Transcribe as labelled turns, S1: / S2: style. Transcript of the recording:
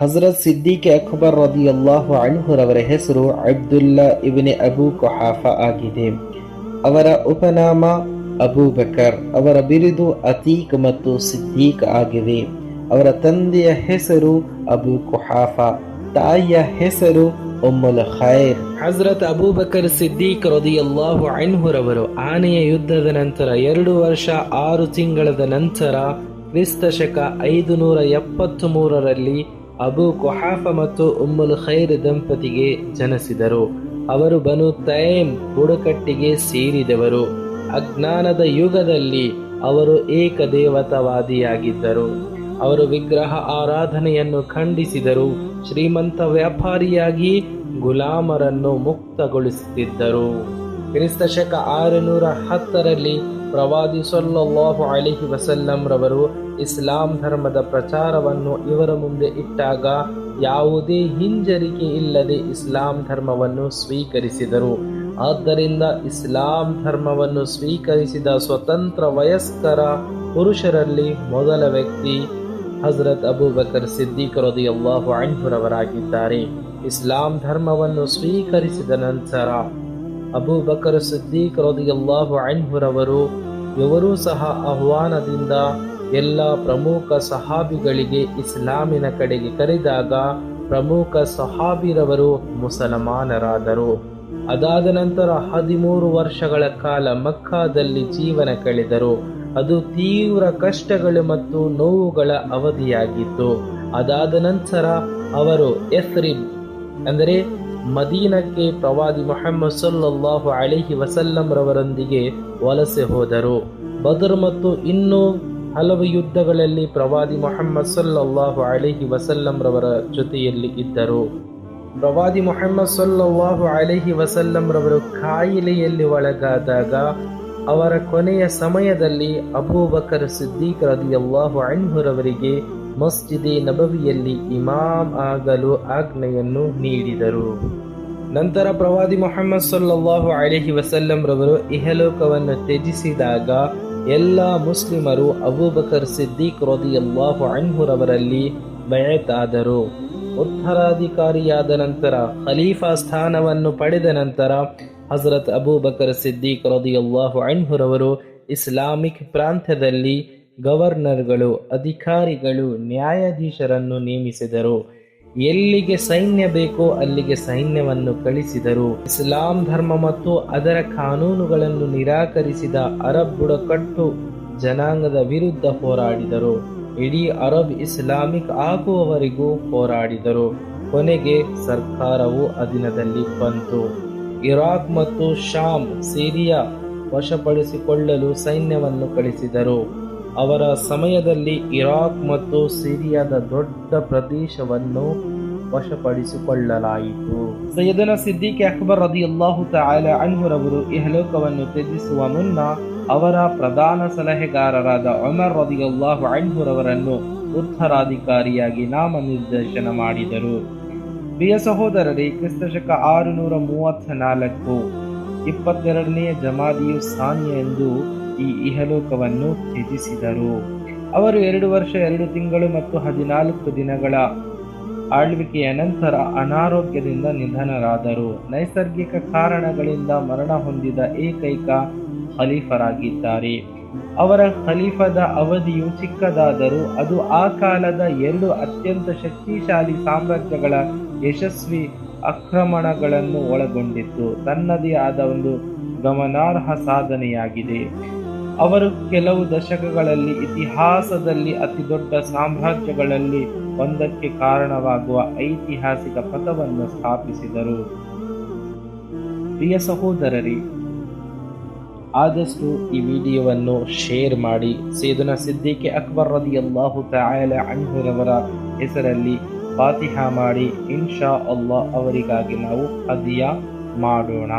S1: ಹಜರತ್ ಸಿದ್ದಿಕ್ ಅಕ್ಬರ್ ರದಿಯಲ್ಲಾಹು ಅನ್ಹುರವರ ಹೆಸರು ಅಬ್ದುಲ್ಲಾ ಇಬ್ನೆ ಅಬು ಕೊಹಾಫಾ ಆಗಿದೆ. ಅವರ ಉಪನಾಮ ಅಬೂಬಕರ್ ಅವರ ಬಿರುದು ಅತೀಕ್ ಮತ್ತು ಸಿದ್ದೀಕ್ ಆಗಿವೆ. ಅವರ ತಂದೆಯ ಹೆಸರು ಅಬು ಕುಹಾಫ. ತಾಯಿಯ ಹೆಸರು ಉಮ್ಮುಲ್ ಖೈರ್. ಹಜರತ್ ಅಬೂಬಕರ್ ಸಿದ್ದೀಕ್ ರದಿಯಲ್ಲಾಹು ಅನ್ಹುರವರು ಆನೆಯ ಯುದ್ಧದ ನಂತರ ಎರಡು ವರ್ಷ ಆರು ತಿಂಗಳದ ನಂತರ ಕ್ರಿಸ್ತ ಶಕ ಐದು ನೂರ ಮೂರರಲ್ಲಿ ಅಬು ಕೊಹಾಫ ಮತ್ತು ಉಮ್ಮುಲ್ ಖೈರ್ ದಂಪತಿಗೆ ಜನಿಸಿದರು. ಅವರು ಬನು ತೈಮ್ ಬುಡಕಟ್ಟಿಗೆ ಸೇರಿದವರು. ಅಜ್ಞಾನದ ಯುಗದಲ್ಲಿ ಅವರು ಏಕದೇವತವಾದಿಯಾಗಿದ್ದರು. ಅವರು ವಿಗ್ರಹ ಆರಾಧನೆಯನ್ನು ಖಂಡಿಸಿದರು. ಶ್ರೀಮಂತ ವ್ಯಾಪಾರಿಯಾಗಿ ಗುಲಾಮರನ್ನು ಮುಕ್ತಗೊಳಿಸುತ್ತಿದ್ದರು. ಕ್ರಿಸ್ತ ಶಕ ಆರುನೂರ ಹತ್ತರಲ್ಲಿ ಪ್ರವಾದಿ ಸೊಲ್ಲಾಹು ಅಲಿಹಿ ವಸಲ್ಲಂ ರವರು ಇಸ್ಲಾಂ ಧರ್ಮದ ಪ್ರಚಾರವನ್ನು ಇವರ ಮುಂದೆ ಇಟ್ಟಾಗ ಯಾವುದೇ ಹಿಂಜರಿಕೆ ಇಲ್ಲದೆ ಇಸ್ಲಾಂ ಧರ್ಮವನ್ನು ಸ್ವೀಕರಿಸಿದರು. ಆದ್ದರಿಂದ ಇಸ್ಲಾಂ ಧರ್ಮವನ್ನು ಸ್ವೀಕರಿಸಿದ ಸ್ವತಂತ್ರ ವಯಸ್ಕರ ಪುರುಷರಲ್ಲಿ ಮೊದಲ ವ್ಯಕ್ತಿ ಹಜರತ್ ಅಬೂಬಕರ್ ಸಿದ್ದಿಕ್ ರದಿಯಲ್ಲಾಹು ಇಸ್ಲಾಂ ಧರ್ಮವನ್ನು ಸ್ವೀಕರಿಸಿದ ನಂತರ ಅಬೂಬಕರ್ ಸಿದ್ದಿಕ್ ರದಿಯಲ್ಲಾಹು ಅನ್ಹುರವರು, ಇವರೂ ಸಹ ಆಹ್ವಾನದಿಂದ ಎಲ್ಲ ಪ್ರಮುಖ ಸಹಾಬಿಗಳಿಗೆ ಇಸ್ಲಾಮಿನ ಕಡೆಗೆ ಕರೆದಾಗ ಪ್ರಮುಖ ಸಹಾಬಿರವರು ಮುಸಲ್ಮಾನರಾದರು. ಅದಾದ ನಂತರ ಹದಿಮೂರು ವರ್ಷಗಳ ಕಾಲ ಮಕ್ಕಾದಲ್ಲಿ ಜೀವನ ಕಳೆದರು. ಅದು ತೀವ್ರ ಕಷ್ಟಗಳು ಮತ್ತು ನೋವುಗಳ ಅವಧಿಯಾಗಿತ್ತು. ಅದಾದ ನಂತರ ಅವರು ಎಸ್ರಿಬ್, ಅಂದರೆ ಮದೀನಕ್ಕೆ ಪ್ರವಾದಿ ಮೊಹಮ್ಮದ್ ಸಲ್ಲಲ್ಲಾಹು ಅಲಿಹಿ ವಸಲ್ಲಂ ರವರೊಂದಿಗೆ ವಲಸೆ ಹೋದರು. ಬದರ್ ಮತ್ತು ಇನ್ನೂ ಹಲವು ಯುದ್ಧಗಳಲ್ಲಿ ಪ್ರವಾದಿ ಮೊಹಮ್ಮದ್ ಸಲ್ಲಲ್ಲಾಹು ಅಲಿಹಿ ವಸಲ್ಲಂ ರವರ ಜೊತೆಯಲ್ಲಿ ಇದ್ದರು. ಪ್ರವಾದಿ ಮೊಹಮ್ಮದ್ ಸಲ್ಲಲ್ಲಾಹು ಅಲಿಹಿ ವಸಲ್ಲಂ ರವರು ಕಾಯಿಲೆಯಲ್ಲಿ ಒಳಗಾದಾಗ, ಅವರ ಕೊನೆಯ ಸಮಯದಲ್ಲಿ ಅಬೂಬಕರ್ ಸಿದ್ದೀಕ್ ರದಿಯಲ್ಲಾಹು ಅನ್ಹುರವರಿಗೆ ಮಸ್ಜಿದೆ ನಬವಿಯಲ್ಲಿ ಇಮಾಮ್ ಆಗಲು ಆಜ್ಞೆಯನ್ನು ನೀಡಿದರು. ನಂತರ ಪ್ರವಾದಿ ಮೊಹಮ್ಮದ್ ಸಲ್ಲಲ್ಲಾಹು ಅಲಿಹಿ ವಸಲ್ಲಂ ರವರು ಇಹಲೋಕವನ್ನು ತ್ಯಜಿಸಿದಾಗ ಎಲ್ಲ ಮುಸ್ಲಿಮರು ಅಬೂಬಕರ್ ಸಿದ್ದೀಕ್ ರದಿಯಲ್ಲಾಹು ಅನ್ಹುರವರಲ್ಲಿ ಬಯತಾದರು ಉತ್ತರಾಧಿಕಾರಿಯಾದ ನಂತರ, ಖಲೀಫಾ ಸ್ಥಾನವನ್ನು ಪಡೆದ ನಂತರ ಹಜರತ್ ಅಬೂಬಕರ್ ಸಿದ್ದೀಕ್ ರದಿಯಲ್ಲಾಹು ಅನ್ಹುರವರು ಇಸ್ಲಾಮಿಕ್ ಪ್ರಾಂತ್ಯದಲ್ಲಿ ಗವರ್ನರ್ಗಳು, ಅಧಿಕಾರಿಗಳು, ನ್ಯಾಯಾಧೀಶರನ್ನು ನೇಮಿಸಿದರು. ಎಲ್ಲಿಗೆ ಸೈನ್ಯ ಬೇಕೋ ಅಲ್ಲಿಗೆ ಸೈನ್ಯವನ್ನು ಕಳಿಸಿದರು. ಇಸ್ಲಾಂ ಧರ್ಮ ಮತ್ತು ಅದರ ಕಾನೂನುಗಳನ್ನು ನಿರಾಕರಿಸಿದ ಅರಬ್ ಬುಡಕಟ್ಟು ಜನಾಂಗದ ವಿರುದ್ಧ ಹೋರಾಡಿದರು. ಇಡೀ ಅರಬ್ ಇಸ್ಲಾಮಿಕ್ ಆಗುವವರೆಗೂ ಹೋರಾಡಿದರು. ಕೊನೆಗೆ ಸರ್ಕಾರವು ಅಧೀನದಲ್ಲಿ ಬಂತು. ಇರಾಕ್ ಮತ್ತು ಶಾಮ್, ಸಿರಿಯಾ ವಶಪಡಿಸಿಕೊಳ್ಳಲು ಸೈನ್ಯವನ್ನು ಕಳಿಸಿದರು. ಅವರ ಸಮಯದಲ್ಲಿ ಇರಾಕ್ ಮತ್ತು ಸಿರಿಯಾದ ದೊಡ್ಡ ಪ್ರದೇಶವನ್ನು ವಶಪಡಿಸಿಕೊಳ್ಳಲಾಯಿತು. ಸೈಯದನ ಸಿದ್ದಿಕ್ ಅಕ್ಬರ್ ರದಿಯಲ್ಲಾಹು ತಾಲ ಅನ್ಹುರವರು ಇಹಲೋಕವನ್ನು ತ್ಯಜಿಸುವ ಮುನ್ನ ಅವರ ಪ್ರಧಾನ ಸಲಹೆಗಾರರಾದ ಒಮರ್ ರದಿಯಲ್ಲಾಹು ಅಣ್ಹುರವರನ್ನು ಉತ್ತರಾಧಿಕಾರಿಯಾಗಿ ನಾಮನಿರ್ದೇಶನ ಮಾಡಿದರು. ಪ್ರಿಯ ಸಹೋದರರೇ ಕ್ರಿಸ್ತಶಕ ಆರುನೂರ ಮೂವತ್ತ ನಾಲ್ಕು ಇಪ್ಪತ್ತೆರಡನೆಯ ಜಮಾದಿಯು ಸಾನಿಯ ಎಂದು ಈ ಇಹಲೋಕವನ್ನು ತ್ಯಜಿಸಿದರು. ಅವರು ಎರಡು ವರ್ಷ, ಎರಡು ತಿಂಗಳು ಮತ್ತು ಹದಿನಾಲ್ಕು ದಿನಗಳ ಆಳ್ವಿಕೆಯ ನಂತರ ಅನಾರೋಗ್ಯದಿಂದ ನಿಧನರಾದರು. ನೈಸರ್ಗಿಕ ಕಾರಣಗಳಿಂದ ಮರಣ ಹೊಂದಿದ ಏಕೈಕ ಖಲೀಫರಾಗಿದ್ದಾರೆ. ಅವರ ಖಲೀಫದ ಅವಧಿಯು ಚಿಕ್ಕದಾದರೂ ಅದು ಆ ಕಾಲದ ಎರಡು ಅತ್ಯಂತ ಶಕ್ತಿಶಾಲಿ ಸಾಮ್ರಾಜ್ಯಗಳ ಯಶಸ್ವಿ ಆಕ್ರಮಣಗಳನ್ನು ಒಳಗೊಂಡಿತ್ತು. ತನ್ನದೇ ಆದ ಒಂದು ಗಮನಾರ್ಹ ಸಾಧನೆಯಾಗಿದೆ. ಅವರು ಕೆಲವು ದಶಕಗಳಲ್ಲಿ ಇತಿಹಾಸದಲ್ಲಿ ಅತಿ ದೊಡ್ಡ ಸಾಮ್ರಾಜ್ಯಗಳಲ್ಲಿ ಒಂದಕ್ಕೆ ಕಾರಣವಾಗುವ ಐತಿಹಾಸಿಕ ಪಥವನ್ನು ಸ್ಥಾಪಿಸಿದರು. ಪ್ರಿಯ ಸಹೋದರರಿ, ಆದಷ್ಟು ಈ ವಿಡಿಯೋವನ್ನು ಶೇರ್ ಮಾಡಿ. ಸೇದುನ ಸಿದ್ದಿಕೆ ಅಕ್ಬರ್ ರದಿಯಲ್ಲಾಹು ತಾಯಲ ಅಣ್ಣರವರ ಹೆಸರಲ್ಲಿ ಫಾತಿಹಾ ಮಾಡಿ. ಇನ್ಶಾ ಅಲ್ಲಾ ಅವರಿಗಾಗಿ ನಾವು ಹದಿಯ ಮಾಡೋಣ.